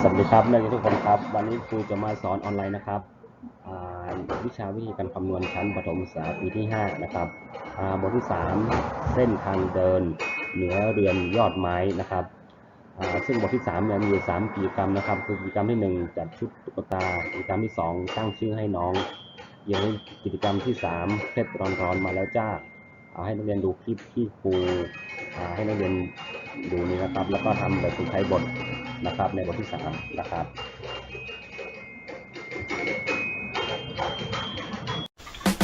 สวัสดีครับนักเรียนทุกคนครับ วันนี้ครูจะมาสอนออนไลน์นะครับวิชาวิธีการคำนวณชั้นประถมศึกษาปีที่ 5 นะครับบทที่ 3 เส้นทางเดินเหนือเรือนยอดไม้นะครับซึ่งบทที่3เนี่ยมีอยู่3กิจกรรมนะครับ คือกิจกรรมที่ 1 จัดชุดตุ๊กตากิจกรรมที่ 2 ตั้งชื่อให้น้องยังกิจกรรมที่ 3 เพชรร้อนๆมาแล้วจ้าให้นักเรียนดูคลิปที่ครูให้นักเรียน ดูนี้นะครับ แล้วก็ทำแบบฝึกใช้บทนะครับ ในบทที่สามนะครับ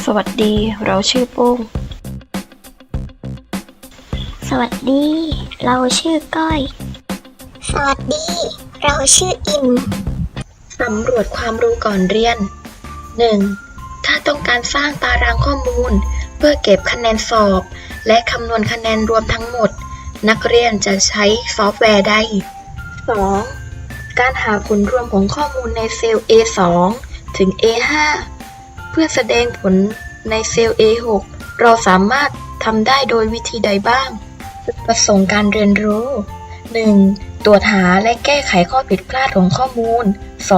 สวัสดี เราชื่อโป้ง สวัสดี เราชื่อก้อย สวัสดี เราชื่ออิมสำรวจความรู้ก่อนเรียน 1. ถ้าต้องการสร้างตารางข้อมูล เพื่อเก็บคะแนนสอบ และคำนวณคะแนนรวมทั้งหมด นักเรียนจะใช้ซอฟต์แวร์ใด 2. การหาผลรวมของข้อมูลในเซลล์ A2 ถึง A5 เพื่อแสดงผลในเซลล์ A6 เราสามารถทำได้โดยวิธีใดบ้าง ประสงค์การเรียนรู้ 1. ตรวจหาและแก้ไขข้อผิดพลาดของข้อมูล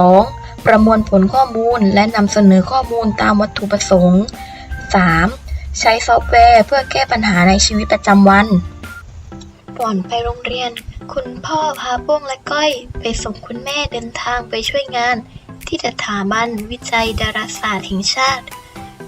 2. ประมวลผลข้อมูลและนำเสนอข้อมูลตามวัตถุประสงค์ 3. ใช้ซอฟต์แวร์เพื่อแก้ปัญหาในชีวิตประจำวัน ก่อนไปโรงเรียน คุณพ่อพาโป้งและก้อย ไปส่งคุณแม่เดินทางไปช่วยงาน ที่สถาบันวิจัยดาราศาสตร์แห่งชาติ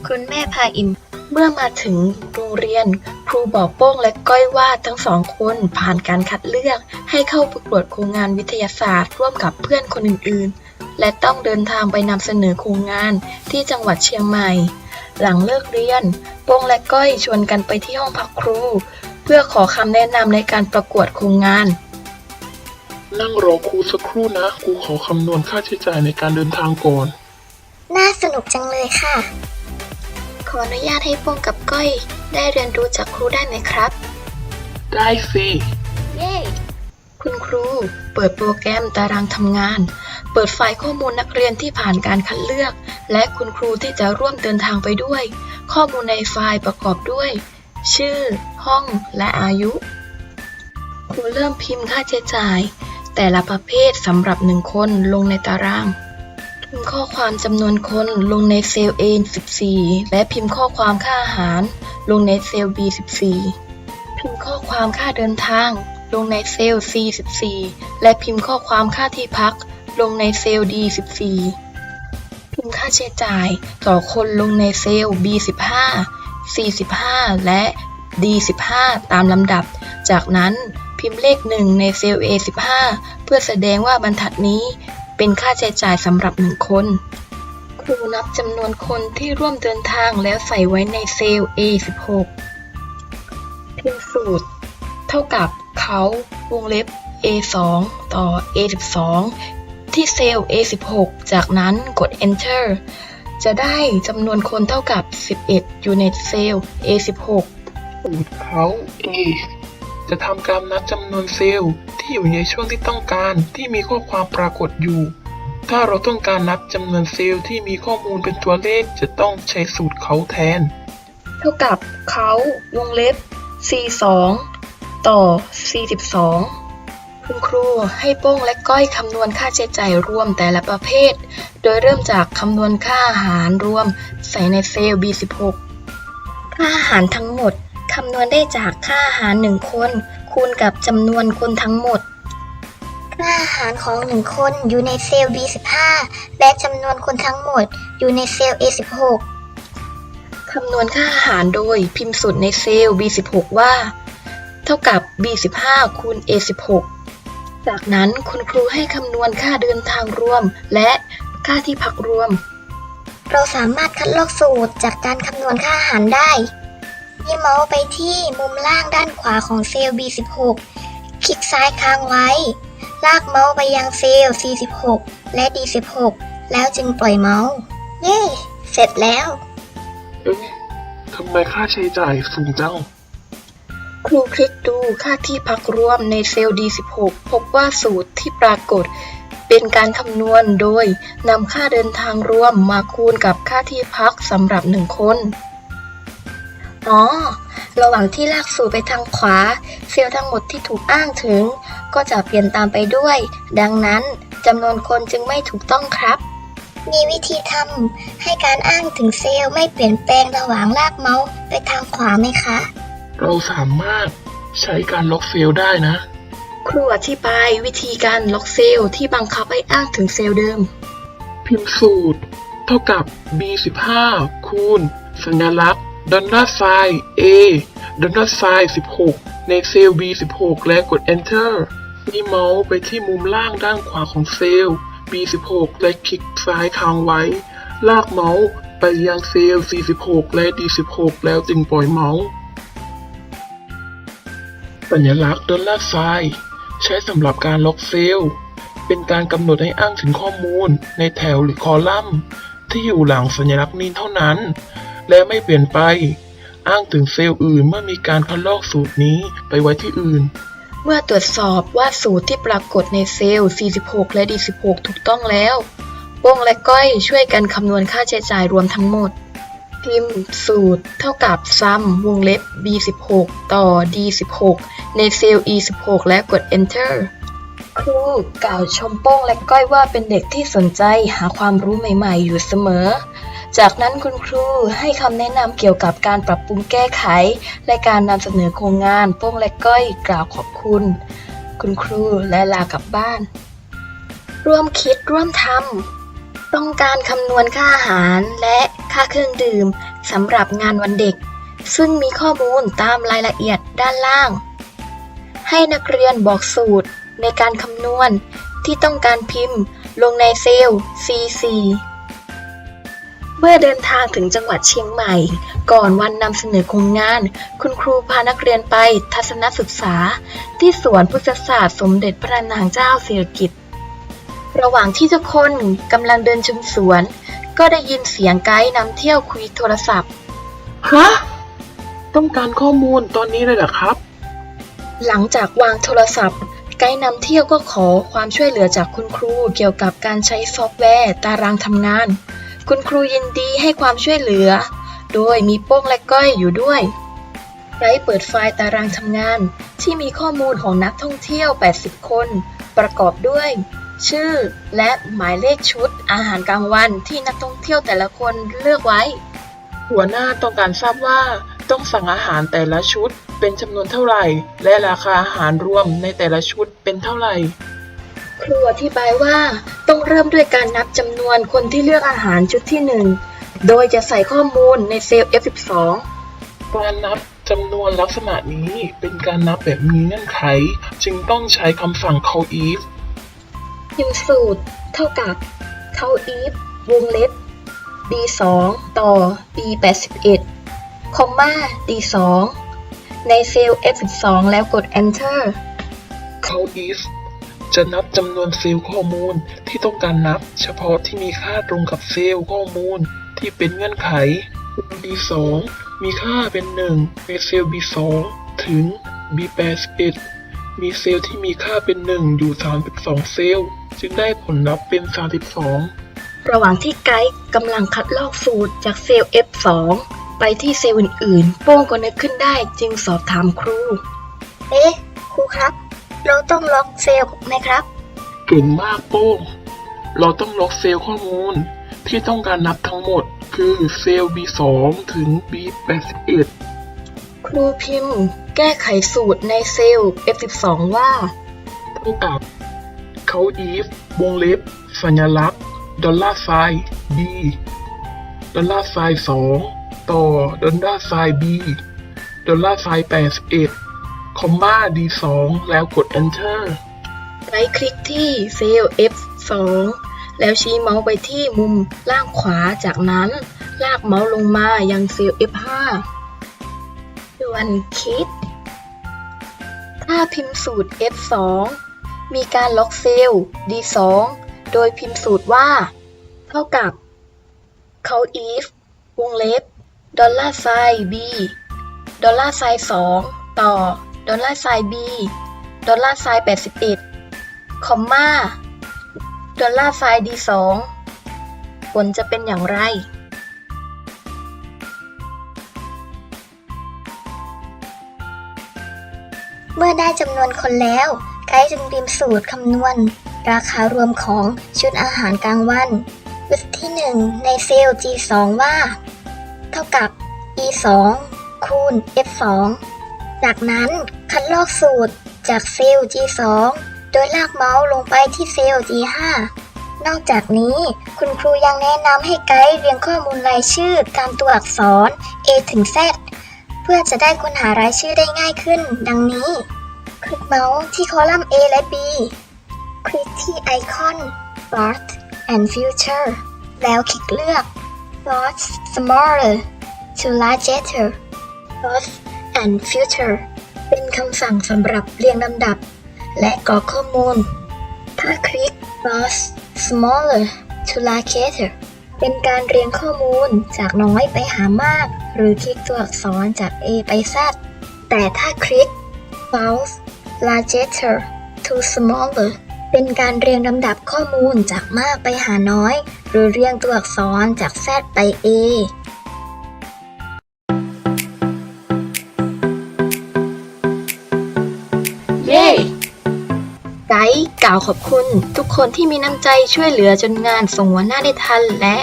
คุณแม่พาอิมเมื่อมาถึงโรงเรียน ครูบอกโป้งและก้อยว่าทั้งสองคนผ่านการคัดเลือก ให้เข้าประกวดโครงงานวิทยาศาสตร์ ร่วมกับเพื่อนคนอื่นๆ และต้องเดินทางไปนำเสนอโครงงานที่จังหวัดเชียงใหม่ หลังเลิกเรียน โป้งและก้อยชวนกันไปที่ห้องพักครู พื่อขอคำแนะนำในการประกวดโครงงาน นั่งรอครูสักครู่นะครูขอคำนวณค่าใช้จ่ายในการเดินทางก่อน น่าสนุกจังเลยค่ะ ขออนุญาตให้โป้งกับก้อย ได้เรียนรู้จากครูได้ไหมครับ ได้สิ เย้ คุณครู เปิดโปรแกรมตารางทำงาน เปิดไฟล์ข้อมูลนักเรียนที่ผ่านการคัดเลือก และคุณครูที่จะร่วมเดินทางไปด้วย ข้อมูลในไฟล์ประกอบด้วย ชื่อ ห้อง และอายุครูเริ่มพิมพ์ค่าใช้จ่าย แต่ละประเภทสำหรับหนึ่งคนลงในตาราง พิมพ์ข้อความจำนวนคนลงในเซลล์ A14 และพิมพ์ข้อความค่าอาหาร ลงในเซลล์ B14 พิมพ์ข้อความค่าเดินทาง ลงในเซลล์ C14 และพิมพ์ข้อความค่าที่พัก ลงในเซลล์ D14 พิมพ์ค่าใช้จ่าย ต่อคนลงในเซลล์ B15 C15 และ D15 ตามลำดับ จากนั้นพิมพ์เลข 1 ในเซลล์ A15 เพื่อแสดงว่าบรรทัดนี้เป็นค่าใช้จ่ายสำหรับหนึ่งคน ครูนับจำนวนคนที่ร่วมเดินทางแล้วใส่ไว้ในเซลล์ A16 พิมพ์สูตร เท่ากับเขาวงเล็บ A2 ต่อ A12 ที่เซลล์ A16 จากนั้นกด Enter จะได้จำนวนคนเท่ากับ 11อยู่ในเซลล์ A16 สูตรเขา A จะทำการนับจำนวนเซลล์ที่อยู่ในช่วงที่ต้องการที่มีข้อความปรากฏอยู่ ถ้าเราต้องการนับจำนวนเซลล์ที่มีข้อมูลเป็นตัวเลขจะต้องใช้สูตรเขาแทน เท่ากับเขาวงเล็บ C2 ต่อ C12 คุณครูให้โป้งและก้อยคำนวณค่าใช้จ่ายรวมแต่ละประเภท โดยเริ่มจากคำนวณค่าอาหารรวมใส่ในเซลล์ B16 ค่าอาหารทั้งหมดคำนวณได้จากค่าอาหารหนึ่งคน คูณกับจำนวนคนทั้งหมด ค่าอาหารของหนึ่งคนอยู่ในเซลล์ B15 และจำนวนคนทั้งหมดอยู่ในเซลล์ A16 คำนวณค่าอาหารโดยพิมพ์สูตรในเซลล์ B16 ว่า เท่ากับ B15 คูณ A16 จากนั้นคุณครูให้คำนวณค่าเดินทางรวม และค่าที่พักรวม เราสามารถคัดลอกสูตรจากการคำนวณค่าอาหารได้ให้เมาส์ไปที่มุมล่างด้านขวาของเซลล์ B16 คลิกซ้ายค้างไว้ ลากเมาส์ไปยังเซลล์ C16 และ D16 แล้วจึงปล่อยเมาส์ เย้ เสร็จแล้ว เอ๊ะทำไมค่าใช้จ่ายสูงจัง ครูคลิกดูค่าที่พักรวมในเซลล์ D16 พบว่าสูตรที่ปรากฏ เป็นการคำนวณโดยนำค่าเดินทางรวมมาคูณกับค่าที่พักสำหรับหนึ่งคน อ๋อ ระหว่างที่ลากสูตรไปทางขวา เซลล์ทั้งหมดที่ถูกอ้างถึง ก็จะเปลี่ยนตามไปด้วย ดังนั้นจำนวนคนจึงไม่ถูกต้องครับมีวิธีทำให้การอ้างถึงเซลล์ไม่เปลี่ยนแปลงระหว่างลากเมาส์ไปทางขวาไหมคะ เราสามารถใช้การล็อกเซลล์ได้นะ ครูอธิบายวิธีการล็อกเซลล์ที่บังคับให้อ้างถึงเซลล์เดิม พิมพ์สูตร เท่ากับ b15 คูณ สัญลักษณ์ดอลลาร์ไซน์ a ดอลลาร์ไซน์16 ในเซลล์ b16 และกด enter นี่เมาส์ไปที่มุมล่างด้านขวาของเซลล์ b16 และคลิกซ้ายค้างไว้ ลากเมาส์ไปยังเซลล์ 46 และ d16 แล้วจึงปล่อยเมาส์ สัญลักษณ์ดอลลาร์ไซน์ใช้สำหรับการล็อกเซลล์เป็นการกำหนดให้อ้างถึงข้อมูลในแถวหรือคอลัมน์ ที่อยู่หลังสัญลักษณ์นี้เท่านั้น และไม่เปลี่ยนไป อ้างถึงเซลล์อื่นเมื่อมีการคัดลอกสูตรนี้ไปไว้ที่อื่น เมื่อตรวจสอบว่าสูตรที่ปรากฏในเซลล์ 46 และ D16 ถูกต้องแล้วโป้งและก้อยช่วยกันคำนวณค่าใช้จ่ายรวมทั้งหมด พิมพ์สูตรเท่ากับ sum วงเล็บ B16 ต่อ D16 ในเซลล์ E16 และกด enter ครูกล่าวชมโป้งและก้อยว่าเป็นเด็กที่สนใจหาความรู้ใหม่ๆ อยู่เสมอ จากนั้นคุณครูให้คำแนะนำเกี่ยวกับการปรับปรุงแก้ไข และการนำเสนอโครงงานโป้งและก้อยกล่าวขอบคุณ คุณครูและลากลับบ้าน ร่วมคิดร่วมทำต้องการคำนวณค่าอาหารและ ค่าเครื่องดื่มสำหรับงานวันเด็ก ซึ่งมีข้อมูลตามรายละเอียดด้านล่าง ให้นักเรียนบอกสูตรในการคำนวณที่ต้องการพิมพ์ลงในเซลล์ C4 เมื่อเดินทางถึงจังหวัดเชียงใหม่ ก่อนวันนำเสนอโครงงาน คุณครูพานักเรียนไปทัศนศึกษา ที่สวนพฤกษศาสตร์สมเด็จพระนางเจ้าสิริกิติ์ระหว่างที่ทุกคนกำลังเดินชมสวน ก็ได้ยินเสียงไกด์นำเที่ยวคุยโทรศัพท์ ฮะ ต้องการข้อมูลตอนนี้เลยเหรอครับ หลังจากวางโทรศัพท์ ไกด์นำเที่ยวก็ขอความช่วยเหลือจากคุณครูเกี่ยวกับการใช้ซอฟต์แวร์ตารางทำงาน คุณครูยินดีให้ความช่วยเหลือ โดยมีโป้งและก้อยอยู่ด้วยไกด์เปิดไฟล์ตารางทำงาน ที่มีข้อมูลของนักท่องเที่ยว 80 คน ประกอบด้วย ชื่อ และหมายเลขชุดอาหารกลางวันที่นักท่องเที่ยวแต่ละคนเลือกไว้ หัวหน้าต้องการทราบว่าต้องสั่งอาหารแต่ละชุดเป็นจำนวนเท่าไหร่ และราคาอาหารรวมในแต่ละชุดเป็นเท่าไหร่ ครูอธิบายว่าต้องเริ่มด้วยการนับจำนวนคนที่เลือกอาหารชุดที่ 1 โดยจะใส่ข้อมูลในเซลล์ F12 การนับจำนวนลักษณะนี้เป็นการนับแบบมีเงื่อนไข จึงต้องใช้คำสั่ง call if พิมพ์สูตรเท่ากับเข้า if วงเล็บ d2 ต่อ d81 คอมมา d2 ในเซลล์ F12 แล้วกด enter call if จะนับจำนวนเซลล์ข้อมูลที่ต้องการนับ เฉพาะที่มีค่าตรงกับเซลล์ข้อมูลที่เป็นเงื่อนไข B2 มีค่าเป็น 1 ในเซลล์ B2 ถึง B81 มีเซลล์ที่มีค่าเป็น 1 อยู่ 32 เซลล์ จึงได้ผลลัพธ์เป็น 32 ระหว่างที่ไกด์กำลังคัดลอกสูตรจากเซลล์ F2 ไปที่เซลล์อื่นๆ โป้งก็นึกขึ้นได้จึงสอบถามครู เอ๊ะ ครูครับ เราต้องล็อกเซลล์ไหมครับเก่งมากโป้ง เราต้องล็อกเซลล์ข้อมูลที่ต้องการนับทั้งหมดคือเซลล์ B2 ถึง B81 ครูพิมพ์ แก้ไขสูตรในเซลล์ F12 ว่าเท่ากับเขา if วงเล็บ สัญลักษณ์ ดอลลาร์ไซน์ b ดอลลาร์ไซน์2ต่อ ดอลลาร์ไซน์ b ดอลลาร์ไซน์81คอมมา d 2แล้วกด enter ไกด์คลิกที่เซลล์ F2 แล้วชี้เมาส์ไปที่มุมล่างขวาจากนั้น ลากเมาส์ลงมายังเซลล์ F5 ส่วนคิดถ้าพิมพ์สูตร F2 มีการล็อกเซลล์ D2 โดยพิมพ์สูตรว่า เท่ากับเขา if วงเล็บดอลลาร์ไซน์ b ดอลลาร์ไซน์2ต่อดอลลาร์ไซน์ b ดอลลาร์ไซน์81 คอมมา ดอลลาร์ไซน์ D2 ผลจะเป็นอย่างไร เมื่อได้จำนวนคนแล้ว ไกด์จึงเตรียมสูตรคำนวณ ราคารวมของชุดอาหารกลางวันวิธีที่ 1 ในเซลล์ G2 ว่า เท่ากับ E2 คูณ F2 จากนั้นคัดลอกสูตรจากเซลล์ G2 โดยลากเมาส์ลงไปที่เซลล์ G5 นอกจากนี้คุณครูยังแนะนำให้ไกด์เรียงข้อมูลรายชื่อตามตัวอักษร A ถึง Z เพื่อจะได้ค้นหารายชื่อได้ง่ายขึ้น ดังนี้ คลิกเมาส์ที่คอลัมน์ A และ B คลิกที่ไอคอน Start and Future แล้วคลิกเลือก Start Smaller to Larger Start and Future เป็นคำสั่งสำหรับเรียงลำดับ และกรอกข้อมูล ถ้าคลิก Start Smaller to Larger เป็นการเรียงข้อมูลจากน้อยไปหามาก หรือคลิกตัวอักษรจาก A ไป Z แต่ถ้าคลิก Mouse larger to smaller เป็นการเรียงลำดับข้อมูลจากมากไปหาน้อย หรือเรียงตัวอักษรจาก Z ไป A กล่าวขอบคุณ ทุกคนที่มีน้ำใจช่วยเหลือจนงานส่งหัวหน้าได้ทัน และ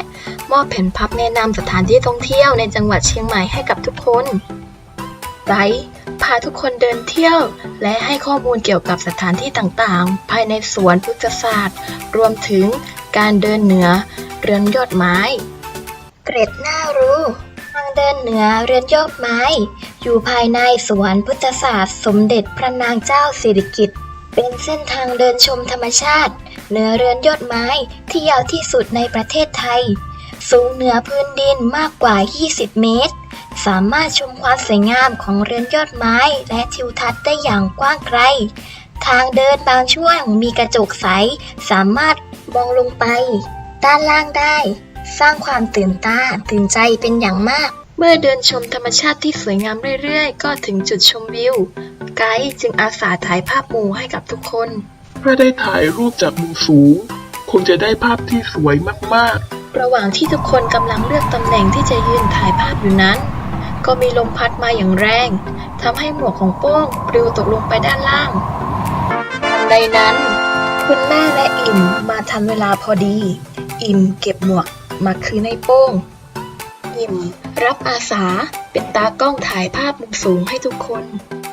มอบแผ่นพับแนะนำสถานที่ท่องเที่ยวในจังหวัดเชียงใหม่ให้กับทุกคนไกด์พาทุกคนเดินเที่ยว และให้ข้อมูลเกี่ยวกับสถานที่ต่างๆ ภายในสวนพฤกษศาสตร์ รวมถึงการเดินเหนือเรือนยอดไม้ เกร็ดน่ารู้ทางเดินเหนือเรือนยอดไม้ อยู่ภายในสวนพุทธศาสตร์ สมเด็จพระนางเจ้าสิริกิติ์ เป็นเส้นทางเดินชมธรรมชาติ เหนือเรือนยอดไม้ที่ยาวที่สุดในประเทศไทย สูงเหนือพื้นดินมากกว่า 20 เมตร สามารถชมความสวยงามของเรือนยอดไม้และทิวทัศน์ได้อย่างกว้างไกล ทางเดินบางช่วงมีกระจกใส สามารถมองลงไป ด้านล่างได้ สร้างความตื่นตาตื่นใจเป็นอย่างมาก เมื่อเดินชมธรรมชาติที่สวยงามเรื่อยๆ ก็ถึงจุดชมวิว ไกด์จึงอาสาถ่ายภาพหมู่ให้กับทุกคนถ้าได้ถ่ายรูปจากมุมสูง คงจะได้ภาพที่สวยมากๆ ระหว่างที่ทุกคนกำลังเลือกตำแหน่งที่จะยืนถ่ายภาพอยู่นั้น ก็มีลมพัดมาอย่างแรงทำให้หมวกของโป้งปลิวตกลงไปด้านล่างทันใดนั้น คุณแม่และอิ่มมาทันเวลาพอดี อิ่มเก็บหมวกมาคืนให้โป้งิ่มรับอาสา เป็นตากล้องถ่ายภาพมุมสูงให้ทุกคน